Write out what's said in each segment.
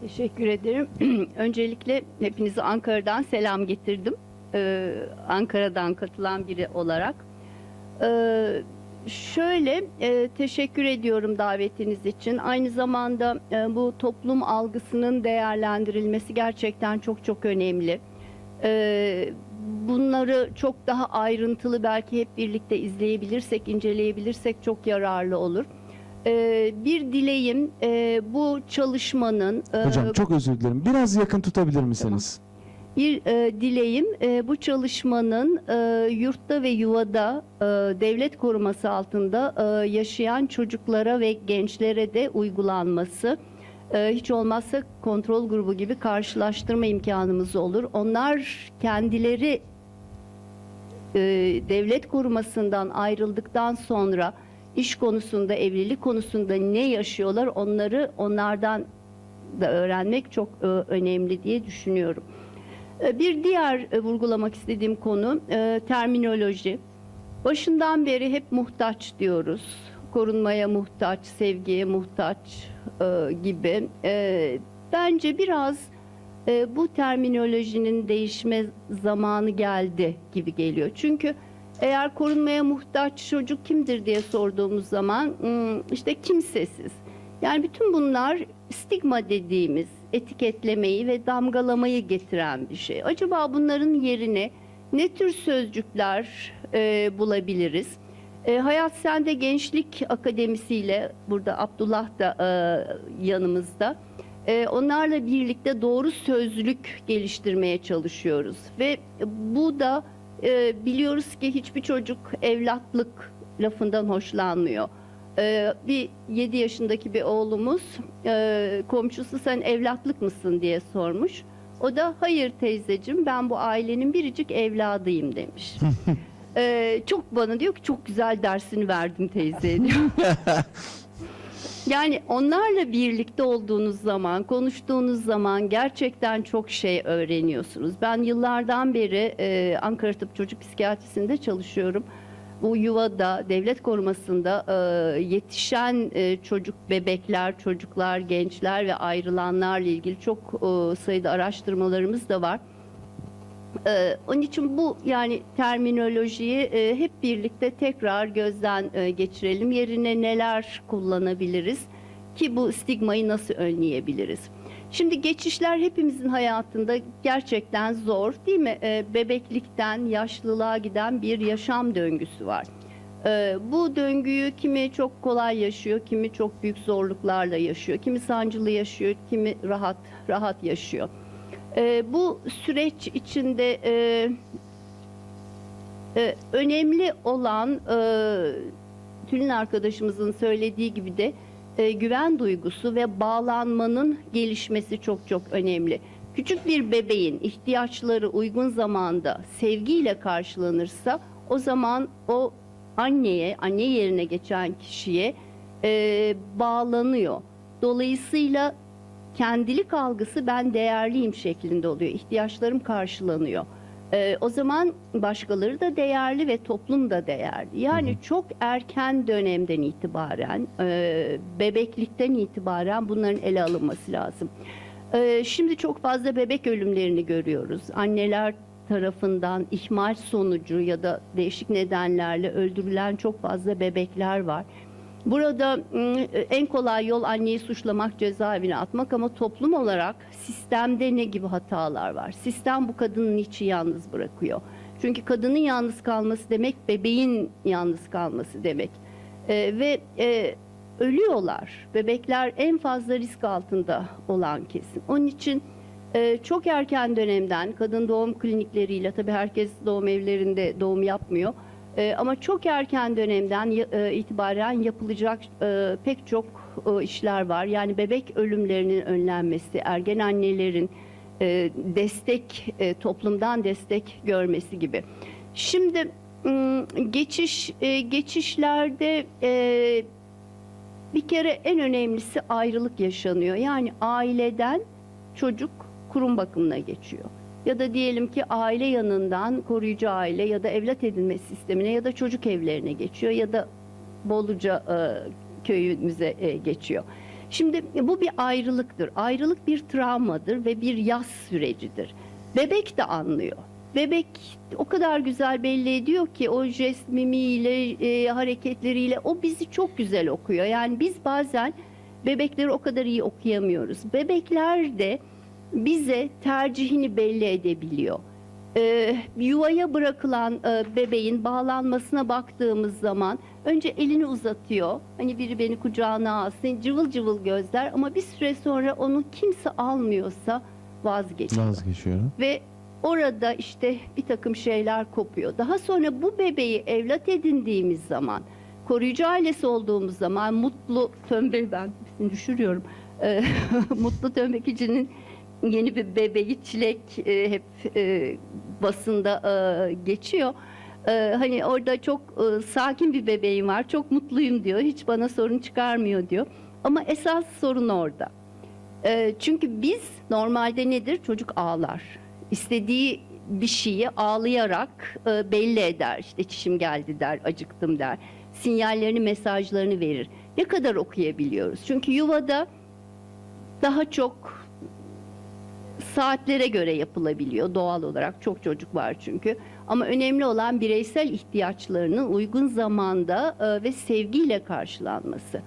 Teşekkür ederim. Öncelikle hepinize Ankara'dan selam getirdim. Ee, Ankara'dan katılan biri olarak. Ee, şöyle e, teşekkür ediyorum davetiniz için. Aynı zamanda e, bu toplum algısının değerlendirilmesi gerçekten çok çok önemli. Ee, bunları çok daha ayrıntılı belki hep birlikte izleyebilirsek, inceleyebilirsek çok yararlı olur. Ee, bir dileğim e, bu çalışmanın e, Hocam çok özür dilerim. Biraz yakın tutabilir misiniz? bir e, dileğim e, bu çalışmanın e, yurtta ve yuvada e, devlet koruması altında e, yaşayan çocuklara ve gençlere de uygulanması. E, hiç olmazsa kontrol grubu gibi karşılaştırma imkanımız olur. Onlar kendileri e, devlet korumasından ayrıldıktan sonra iş konusunda, evlilik konusunda ne yaşıyorlar onları onlardan da öğrenmek çok e, önemli diye düşünüyorum. E, Bir diğer e, vurgulamak istediğim konu terminoloji. Başından beri hep muhtaç diyoruz. Korunmaya muhtaç, sevgiye muhtaç gibi. Bence biraz bu terminolojinin değişme zamanı geldi gibi geliyor. Çünkü eğer korunmaya muhtaç çocuk kimdir diye sorduğumuz zaman hmm, işte kimsesiz. Yani bütün bunlar stigma dediğimiz etiketlemeyi ve damgalamayı getiren bir şey. Acaba bunların yerine ne tür sözcükler e, bulabiliriz? E, Hayat Sende Gençlik Akademisi ile burada Abdullah da e, yanımızda. E, onlarla birlikte doğru sözlük geliştirmeye çalışıyoruz ve bu da e, biliyoruz ki hiçbir çocuk evlatlık lafından hoşlanmıyor. Ee, bir 7 yaşındaki bir oğlumuz e, komşusu sen evlatlık mısın diye sormuş. O da hayır teyzecim ben bu ailenin biricik evladıyım demiş. Ee, çok bana diyor ki çok güzel dersini verdim teyze diyor. Yani onlarla birlikte olduğunuz zaman, konuştuğunuz zaman gerçekten çok şey öğreniyorsunuz. Ben yıllardan beri e, Ankara Tıp Çocuk Psikiyatrisinde çalışıyorum. Bu yuvada, devlet korumasında e, yetişen e, çocuk, bebekler, çocuklar, gençler ve ayrılanlarla ilgili çok e, sayıda araştırmalarımız da var. Ee, onun için bu yani terminolojiyi e, hep birlikte tekrar gözden e, geçirelim. Yerine neler kullanabiliriz ki bu stigmayı nasıl önleyebiliriz? Şimdi geçişler hepimizin hayatında gerçekten zor değil mi? Ee, bebeklikten yaşlılığa giden bir yaşam döngüsü var. Ee, bu döngüyü kimi çok kolay yaşıyor, kimi çok büyük zorluklarla yaşıyor, kimi sancılı yaşıyor, kimi rahat rahat yaşıyor. Ee, bu süreç içinde e, e, önemli olan e, Tülin arkadaşımızın söylediği gibi de e, güven duygusu ve bağlanmanın gelişmesi çok çok önemli. Küçük bir bebeğin ihtiyaçları uygun zamanda sevgiyle karşılanırsa o zaman o anneye, anne yerine geçen kişiye e, bağlanıyor. Dolayısıyla kendilik algısı ben değerliyim şeklinde oluyor. İhtiyaçlarım karşılanıyor. Ee, o zaman başkaları da değerli ve toplum da değerli. Yani çok erken dönemden itibaren, e, bebeklikten itibaren bunların ele alınması lazım. Ee, şimdi çok fazla bebek ölümlerini görüyoruz. Anneler tarafından ihmal sonucu ya da değişik nedenlerle öldürülen çok fazla bebekler var. Burada ım, en kolay yol anneyi suçlamak, cezaevine atmak ama toplum olarak sistemde ne gibi hatalar var? Sistem bu kadını niçin yalnız bırakıyor? Çünkü kadının yalnız kalması demek bebeğin yalnız kalması demek. Ee, ve e, ölüyorlar. Bebekler en fazla risk altında olan kesim. Onun için e, çok erken dönemden kadın doğum klinikleriyle tabii herkes doğum evlerinde doğum yapmıyor. E, ama çok erken dönemden e, itibaren yapılacak e, pek çok e, işler var. Yani bebek ölümlerinin önlenmesi, ergen annelerin e, destek, e, toplumdan destek görmesi gibi. Şimdi geçiş e, geçişlerde e, bir kere en önemlisi ayrılık yaşanıyor. Yani aileden çocuk kurum bakımına geçiyor. Ya da diyelim ki aile yanından koruyucu aile ya da evlat edinme sistemine ya da çocuk evlerine geçiyor ya da Boluca e, köyümüze e, geçiyor. Şimdi bu bir ayrılıktır. Ayrılık bir travmadır ve bir yaz sürecidir. Bebek de anlıyor. Bebek o kadar güzel belli ediyor ki o jest mimiyle, e, hareketleriyle o bizi çok güzel okuyor. Yani biz bazen bebekleri o kadar iyi okuyamıyoruz. Bebekler de bize tercihini belli edebiliyor. Ee, yuvaya bırakılan e, bebeğin bağlanmasına baktığımız zaman önce elini uzatıyor. Hani biri beni kucağına alsın, cıvıl cıvıl gözler ama bir süre sonra onu kimse almıyorsa vazgeçiyor. Vazgeçiyorum. Ve orada işte bir takım şeyler kopuyor. Daha sonra bu bebeği evlat edindiğimiz zaman, koruyucu ailesi olduğumuz zaman mutlu tömbel ben düşürüyorum. Ee, mutlu tömbekicinin yeni bir bebeği çilek e, hep e, basında e, geçiyor. E, hani orada çok e, sakin bir bebeğim var, çok mutluyum diyor, hiç bana sorun çıkarmıyor diyor. Ama esas sorun orada. E, çünkü biz normalde nedir? Çocuk ağlar. İstediği bir şeyi ağlayarak e, belli eder. İşte çişim geldi der, acıktım der. Sinyallerini, mesajlarını verir. Ne kadar okuyabiliyoruz? Çünkü yuvada daha çok saatlere göre yapılabiliyor doğal olarak. Çok çocuk var çünkü. Ama önemli olan bireysel ihtiyaçlarının uygun zamanda e, ve sevgiyle karşılanması.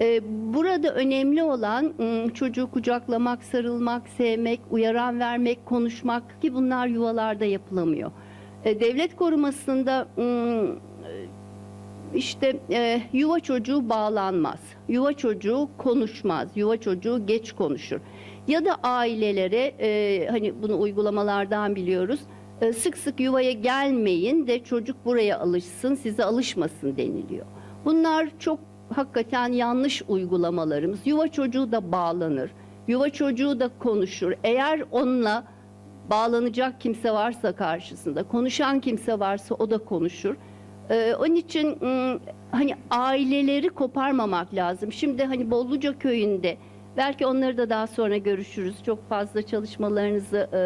E, Burada önemli olan çocuğu kucaklamak, sarılmak, sevmek, uyaran vermek, konuşmak ki bunlar yuvalarda yapılamıyor. E, Devlet korumasında işte yuva çocuğu bağlanmaz. Yuva çocuğu konuşmaz. Yuva çocuğu geç konuşur. Ya da ailelere e, hani bunu uygulamalardan biliyoruz. e, sık sık yuvaya gelmeyin de çocuk buraya alışsın, size alışmasın deniliyor. Bunlar çok hakikaten yanlış uygulamalarımız. Yuva çocuğu da bağlanır. Yuva çocuğu da konuşur. Eğer onunla bağlanacak kimse varsa karşısında, konuşan kimse varsa o da konuşur. Ee, onun için ım, hani aileleri koparmamak lazım. Şimdi hani Bolluca köyünde belki onları da daha sonra görüşürüz. Çok fazla çalışmalarınızı e,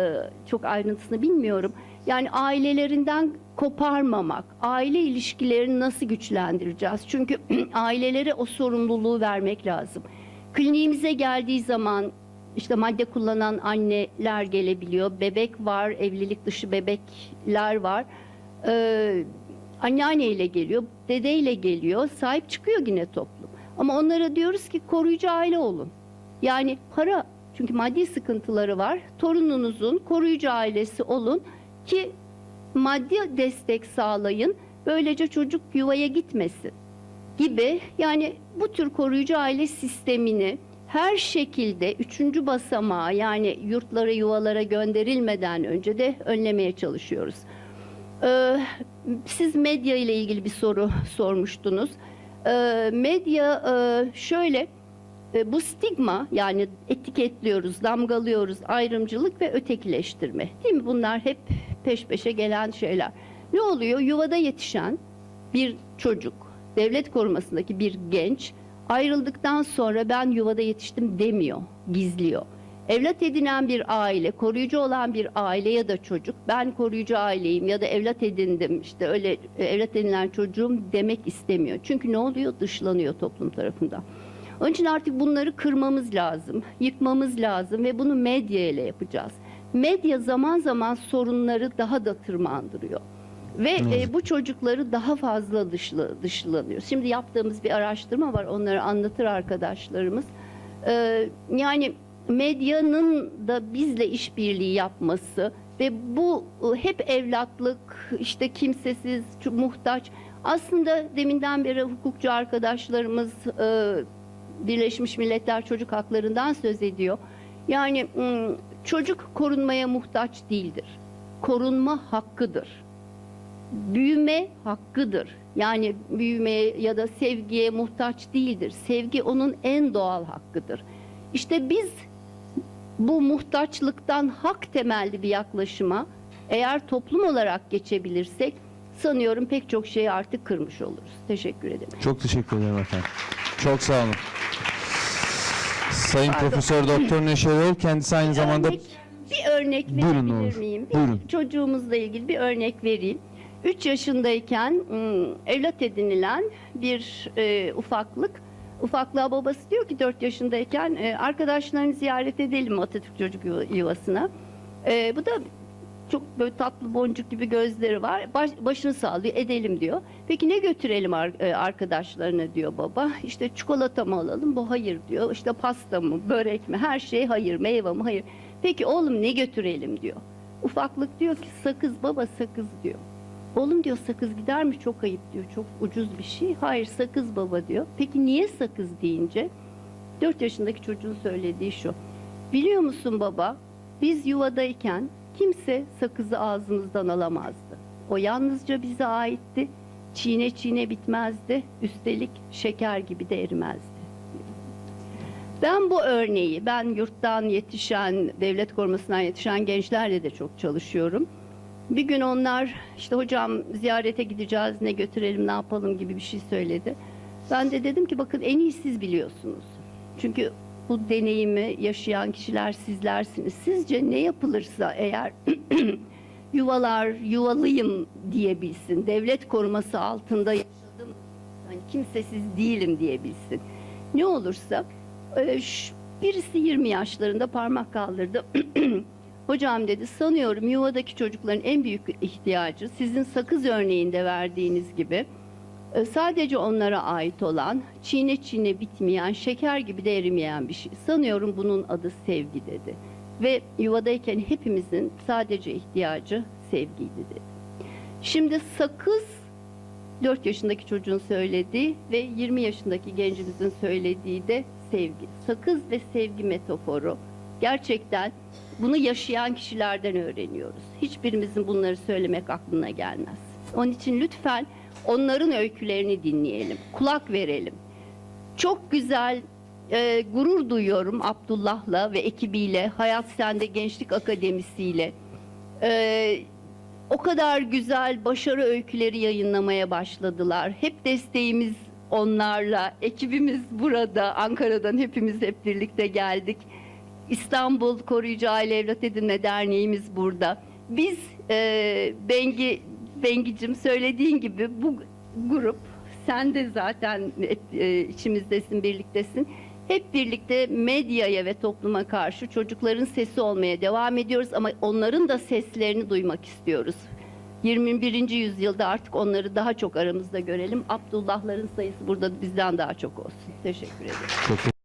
çok ayrıntısını bilmiyorum. Yani ailelerinden koparmamak, aile ilişkilerini nasıl güçlendireceğiz? Çünkü ailelere o sorumluluğu vermek lazım. Kliniğimize geldiği zaman işte madde kullanan anneler gelebiliyor. Bebek var, evlilik dışı bebekler var. Ee, anneanneyle geliyor, dedeyle geliyor, sahip çıkıyor yine toplum. Ama onlara diyoruz ki koruyucu aile olun. Yani para, çünkü maddi sıkıntıları var. Torununuzun koruyucu ailesi olun ki maddi destek sağlayın. Böylece çocuk yuvaya gitmesin gibi. Yani bu tür koruyucu aile sistemini her şekilde üçüncü basamağa yani yurtlara yuvalara gönderilmeden önce de önlemeye çalışıyoruz. Ee, siz medya ile ilgili bir soru sormuştunuz. Ee, medya e, şöyle e, bu stigma yani etiketliyoruz, damgalıyoruz, ayrımcılık ve ötekileştirme. Değil mi? Bunlar hep peş peşe gelen şeyler. Ne oluyor? Yuvada yetişen bir çocuk, devlet korumasındaki bir genç ayrıldıktan sonra ben yuvada yetiştim demiyor, gizliyor. Evlat edinen bir aile, koruyucu olan bir aile ya da çocuk, ben koruyucu aileyim ya da evlat edindim, işte öyle evlat edinilen çocuğum demek istemiyor. Çünkü ne oluyor? Dışlanıyor toplum tarafından. Onun için artık bunları kırmamız lazım, yıkmamız lazım ve bunu medya ile yapacağız. Medya zaman zaman sorunları daha da tırmandırıyor. Ve e, bu çocukları daha fazla dışlı, dışlanıyor. Şimdi yaptığımız bir araştırma var, onları anlatır arkadaşlarımız. Ee, yani medyanın da bizle işbirliği yapması ve bu e, hep evlatlık, işte kimsesiz, muhtaç. Aslında deminden beri hukukçu arkadaşlarımız e, Birleşmiş Milletler Çocuk Haklarından söz ediyor. Yani çocuk korunmaya muhtaç değildir. Korunma hakkıdır. Büyüme hakkıdır. Yani büyümeye ya da sevgiye muhtaç değildir. Sevgi onun en doğal hakkıdır. İşte biz bu muhtaçlıktan hak temelli bir yaklaşıma eğer toplum olarak geçebilirsek sanıyorum pek çok şeyi artık kırmış oluruz. Teşekkür ederim. Çok teşekkür ederim efendim. Çok sağ olun. Sayın Pardon. Profesör Doktor Neşe Erol kendisi aynı zamanda Örnek- bir örnek Buyurun verebilir Nur, miyim? Bir buyurun. çocuğumuzla ilgili bir örnek vereyim. 3 yaşındayken evlat edinilen bir e, ufaklık Ufaklığa babası diyor ki 4 yaşındayken e, arkadaşlarını ziyaret edelim Atatürk Çocuk Yuva- Yuvası'na. E, bu da çok böyle tatlı boncuk gibi gözleri var. Baş, başını sağlıyor edelim diyor. Peki ne götürelim e, arkadaşlarına diyor baba. İşte çikolata mı alalım? Bu hayır diyor. İşte pasta mı, börek mi? Her şey hayır, meyve mi? Hayır. Peki oğlum ne götürelim diyor. Ufaklık diyor ki sakız baba sakız diyor. Oğlum diyor sakız gider mi çok ayıp diyor. Çok ucuz bir şey. Hayır sakız baba diyor. Peki niye sakız deyince 4 yaşındaki çocuğun söylediği şu. Biliyor musun baba biz yuvadayken kimse sakızı ağzımızdan alamazdı. O yalnızca bize aitti. Çiğne çiğne bitmezdi. Üstelik şeker gibi de erimezdi. Ben bu örneği, ben yurttan yetişen, devlet korumasından yetişen gençlerle de çok çalışıyorum. Bir gün onlar işte hocam ziyarete gideceğiz ne götürelim ne yapalım gibi bir şey söyledi. Ben de dedim ki bakın en iyi siz biliyorsunuz. Çünkü bu deneyimi yaşayan kişiler sizlersiniz. Sizce ne yapılırsa eğer yuvalar yuvalıyım diyebilsin. Devlet koruması altında yaşadım. Hani kimsesiz değilim diyebilsin. Ne olursa e, birisi 20 yaşlarında parmak kaldırdı. Hocam dedi sanıyorum yuvadaki çocukların en büyük ihtiyacı sizin sakız örneğinde verdiğiniz gibi sadece onlara ait olan çiğne çiğne bitmeyen şeker gibi de erimeyen bir şey. Sanıyorum bunun adı sevgi dedi. Ve yuvadayken hepimizin sadece ihtiyacı sevgiydi dedi. Şimdi sakız 4 yaşındaki çocuğun söylediği ve 20 yaşındaki gencimizin söylediği de sevgi. Sakız ve sevgi metaforu gerçekten bunu yaşayan kişilerden öğreniyoruz. Hiçbirimizin bunları söylemek aklına gelmez. Onun için lütfen onların öykülerini dinleyelim, kulak verelim. Çok güzel, e, gurur duyuyorum Abdullah'la ve ekibiyle, Hayat Sende Gençlik Akademisi'yle. E, o kadar güzel başarı öyküleri yayınlamaya başladılar. Hep desteğimiz onlarla. Ekibimiz burada, Ankara'dan hepimiz hep birlikte geldik. İstanbul Koruyucu Aile Evlat Edinme Derneğimiz burada. Biz e, Bengi Bengicim söylediğin gibi bu grup sen de zaten e, içimizdesin, birliktesin. Hep birlikte medyaya ve topluma karşı çocukların sesi olmaya devam ediyoruz ama onların da seslerini duymak istiyoruz. 21. yüzyılda artık onları daha çok aramızda görelim. Abdullahların sayısı burada bizden daha çok olsun. Teşekkür ederim. Çok